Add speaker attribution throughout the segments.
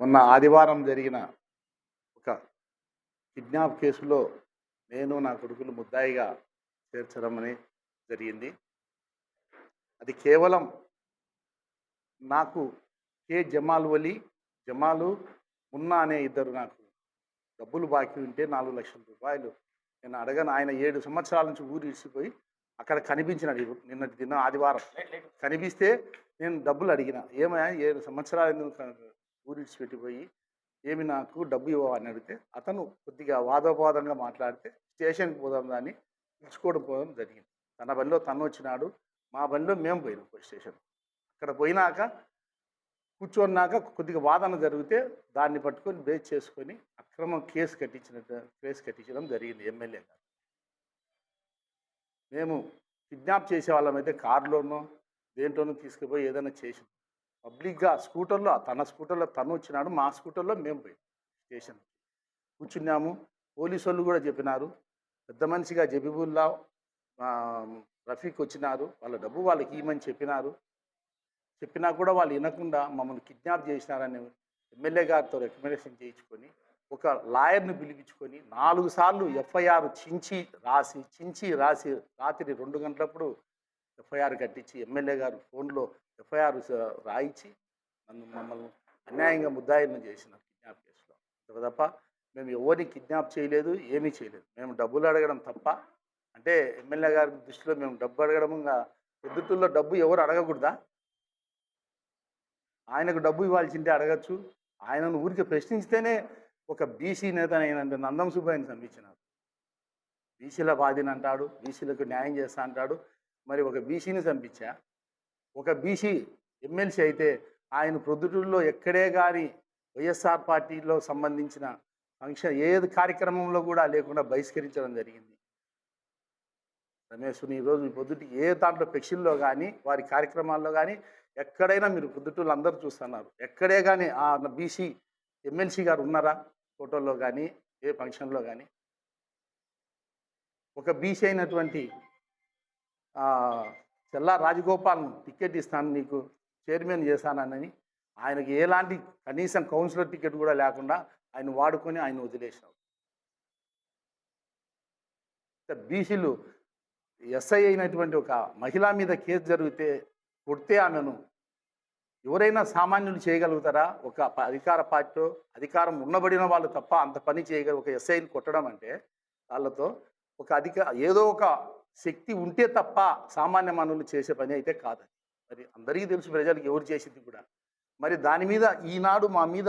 Speaker 1: మొన్న ఆదివారం జరిగిన ఒక కిడ్నాప్ కేసులో నేను నా కొడుకులు ముద్దాయిగా చేర్చడం అనేది జరిగింది. అది కేవలం నాకు కే జమాల్ వలి జమాలు మున్నా అనే ఇద్దరు నాకు డబ్బులు బాకీ ఉంటే నాలుగు లక్షల రూపాయలు నేను అడగను. ఆయన ఏడు సంవత్సరాల నుంచి ఊరు ఇడిచిపోయి అక్కడ కనిపించినాడు ఈ- నిన్నటి దినం ఆదివారం కనిపిస్తే నేను డబ్బులు అడిగిన. ఏమయ్యా ఏడు సంవత్సరాలు ఎందుకు పెట్టిపోయి ఏమి నాకు డబ్బు ఇవ్వని అడిగితే అతను కొద్దిగా వాదోపాదంగా మాట్లాడితే స్టేషన్కి పోదాం దాన్ని. పిలుచుకోవడం పోవడం జరిగింది. తన బండిలో తను వచ్చినాడు. మా బండిలో మేము పోయినాం పోలీస్ స్టేషన్. అక్కడ పోయినాక కూర్చున్నాక కొద్దిగా వాదన జరిగితే దాన్ని పట్టుకొని బేస్ చేసుకొని అక్రమం కేసు కట్టించిన కేసు కట్టించడం జరిగింది ఎమ్మెల్యే గారు. మేము కిడ్నాప్ చేసే వాళ్ళమైతే కారులోనో దేంట్లోనూ తీసుకుపోయి ఏదైనా చేసింది పబ్లిక్గా స్కూటర్లో తన స్కూటర్లో తను వచ్చినాడు మా స్కూటర్లో మేము పోయి స్టేషన్. కూర్చున్నాము. పోలీసు వాళ్ళు కూడా చెప్పినారు. పెద్ద మనిషిగా జబీబుల్లా రఫీక్ వచ్చినారు. వాళ్ళ డబ్బు వాళ్ళకి ఇవ్వమని చెప్పినారు. చెప్పినా కూడా వాళ్ళు వినకుండా మమ్మల్ని కిడ్నాప్ చేసినారని ఎమ్మెల్యే గారితో రికమెండేషన్ చేయించుకొని ఒక లాయర్ని పిలిపించుకొని నాలుగు సార్లు ఎఫ్ఐఆర్ చించి రాసి చించి రాసి రాత్రి రెండు గంటలప్పుడు ఎఫ్ఐఆర్ కట్టించి ఎమ్మెల్యే గారు ఫోన్లో ఎఫ్ఐఆర్ రాయించి నన్ను మమ్మల్ని అన్యాయంగా ముద్దాయిన చేసినారు కిడ్నాప్ కేసులో. తప్ప మేము ఎవరిని కిడ్నాప్ చేయలేదు ఏమీ చేయలేదు. మేము డబ్బులు అడగడం తప్ప అంటే ఎమ్మెల్యే గారి దృష్టిలో మేము డబ్బు అడగడం ఇంకా ఎదుటిలో డబ్బు ఎవరు అడగకూడదా? ఆయనకు డబ్బు ఇవ్వాల్సింటే అడగచ్చు. ఆయనను ఊరికి ప్రశ్నించితేనే ఒక బీసీ నేత అయినంత నందం సుబ్బాయిని సంపించినారు బీసీల బాధిని అంటాడు బీసీలకు న్యాయం చేస్తా అంటాడు. మరి ఒక బీసీని చంపించా? ఒక బీసీ ఎమ్మెల్సీ అయితే ఆయన ప్రొద్దుటూరులో ఎక్కడే కానీ వైఎస్ఆర్ పార్టీలో సంబంధించిన ఫంక్షన్ ఏది కార్యక్రమంలో కూడా లేకుండా బహిష్కరించడం జరిగింది. రమేష్ని ఈరోజు ఈ పొద్దుటి ఏ దాంట్లో పెక్షిల్లో కానీ వారి కార్యక్రమాల్లో కానీ ఎక్కడైనా మీరు పొద్దుటూళ్ళు అందరూ చూస్తున్నారు. ఎక్కడే కానీ ఆ బీసీ ఎమ్మెల్సీ గారు ఉన్నారా? ఫోటోల్లో కానీ ఏ ఫంక్షన్లో కానీ ఒక బీసీ అయినటువంటి చెల్లా రాజగోపాల్ను టికెట్ ఇస్తాను నీకు చైర్మన్ చేశానని ఆయనకి ఎలాంటి కనీసం కౌన్సిలర్ టికెట్ కూడా లేకుండా ఆయన వాడుకొని ఆయన వదిలేసినారు బీసీలు ఎస్ఐ అయినటువంటి ఒక మహిళ మీద కేసు జరిగితే కొడితే ఆమెను ఎవరైనా సామాన్యులు చేయగలుగుతారా? ఒక అధికార పార్టీలో అధికారం ఉన్నబడిన వాళ్ళు తప్ప అంత పని చేయగల ఒక ఎస్ఐని కొట్టడం అంటే వాళ్ళతో ఒక అధిక ఏదో ఒక శక్తి ఉంటే తప్ప సామాన్య మానవులు చేసే పని అయితే కాదు. మరి అందరికీ తెలుసు ప్రజలకు ఎవరు చేసింది కూడా. మరి దాని మీద ఈనాడు మా మీద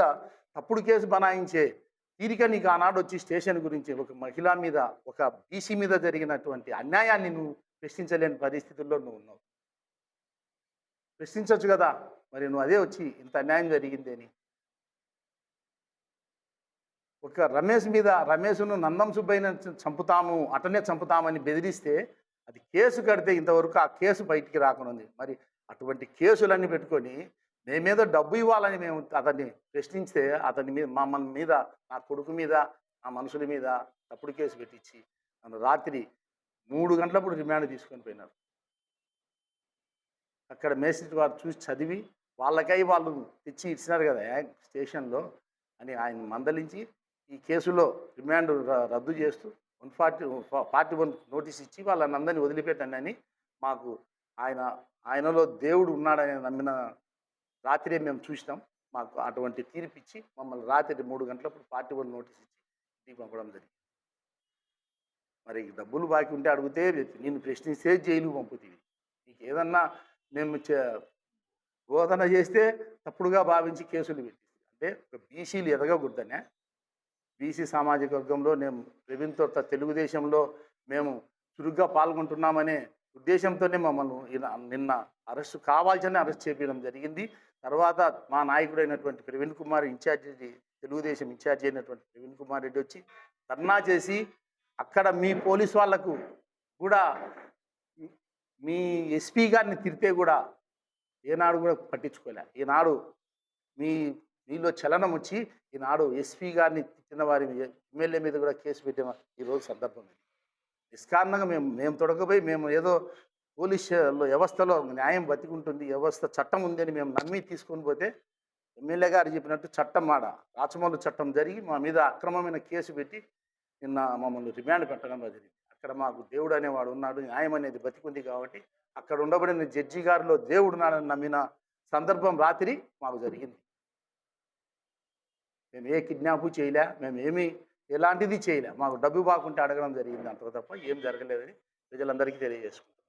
Speaker 1: తప్పుడు కేసు బనాయించే తీరిక నీకు ఆనాడు వచ్చి స్టేషన్ గురించి ఒక మహిళ మీద ఒక బీసీ మీద జరిగినటువంటి అన్యాయాన్ని నువ్వు ప్రశ్నించలేని పరిస్థితుల్లో నువ్వు ఉన్నావు. ప్రశ్నించవచ్చు కదా. మరి నువ్వు అదే వచ్చి ఇంత అన్యాయం జరిగింది అని ఒక రమేష్ మీద రమేష్ను నందం సుబ్బయ్యను చంపుతాము అటనే చంపుతామని బెదిరిస్తే అది కేసు కడితే ఇంతవరకు ఆ కేసు బయటికి రాకుండా మరి అటువంటి కేసులన్నీ పెట్టుకొని మేమేదో డబ్బు ఇవ్వాలని మేము అతన్ని ప్రశ్నించితే అతని మీద మమ్మల్ని మీద నా కొడుకు మీద నా మనుషుల మీద తప్పుడు కేసు పెట్టించి నన్ను రాత్రి మూడు గంటలప్పుడు రిమాండ్ తీసుకొని పోయినారు. అక్కడ మేస్త్రి వారు చూసి చదివి వాళ్ళకై వాళ్ళు తెచ్చి ఇచ్చినారు కదా స్టేషన్లో అని ఆయన మందలించి ఈ కేసులో రిమాండ్ ర- రద్దు చేస్తూ one forty forty one notice ఇచ్చి వాళ్ళని అందరినీ వదిలిపెట్టండి అని మాకు ఆయన ఆయనలో దేవుడు ఉన్నాడని నమ్మిన రాత్రే మేము చూసినాం. మాకు అటువంటి తీర్పు ఇచ్చి మమ్మల్ని రాత్రి మూడు గంటలప్పుడు ఫార్టీ వన్ నోటీస్ ఇచ్చి ఇంటికి పంపడం జరిగింది. మరి డబ్బులు బాకీ ఉంటే అడిగితే నేను ప్రశ్నిస్తే జైలు పంపుతుంది నీకు ఏదన్నా మేము చే- బోధన చేస్తే తప్పుడుగా భావించి కేసులు పెట్టింది. అంటే ఒక బీసీలు ఎదగకూడదనే బీసీ సామాజిక వర్గంలో నేను ప్రవీణ్తో త- తెలుగుదేశంలో మేము చురుగ్గా పాల్గొంటున్నామనే ఉద్దేశంతోనే మమ్మల్ని నిన్న అరెస్ట్ కావాల్సిన అరెస్ట్ చేపించడం జరిగింది. తర్వాత మా నాయకుడైనటువంటి ప్రవీణ్ కుమార్ ఇన్ఛార్జి తెలుగుదేశం ఇన్ఛార్జి అయినటువంటి ప్రవీణ్ కుమార్ రెడ్డి వచ్చి ధర్నా చేసి అక్కడ మీ పోలీస్ వాళ్ళకు కూడా మీ ఎస్పీ గారిని తిరితే కూడా ఏనాడు కూడా పట్టించుకోలే. ఈనాడు మీ దీనిలో చలనం వచ్చి ఈనాడు ఎస్పీ గారిని తిట్టిన వారి ఎమ్మెల్యే మీద కూడా కేసు పెట్టిన ఈరోజు సందర్భం ఇది. నిష్కారణంగా మేము మేము తొడకపోయి మేము ఏదో పోలీస్లో వ్యవస్థలో న్యాయం బతికుంటుంది వ్యవస్థ చట్టం ఉందని మేము నమ్మి తీసుకొని పోతే ఎమ్మెల్యే గారు చెప్పినట్టు చట్టం ఆడ రాచమల్లు చట్టం జరిగి మా మీద అక్రమమైన కేసు పెట్టి నిన్న మమ్మల్ని రిమాండ్ పెట్టడం జరిగింది. అక్కడ మాకు దేవుడు అనేవాడు ఉన్నాడు న్యాయం అనేది బతికుంది కాబట్టి అక్కడ ఉండబడిన జడ్జి గారిలో దేవుడు నాడని నమ్మిన సందర్భం రాత్రి మాకు జరిగింది. మేము ఏ కిడ్నాపు చేయలే మేము ఏమీ ఎలాంటిది చేయలే. మాకు డబ్బు బాగుంటే అడగడం జరిగింది అంత తప్ప ఏం జరగలేదని ప్రజలందరికీ తెలియజేసుకుంటాం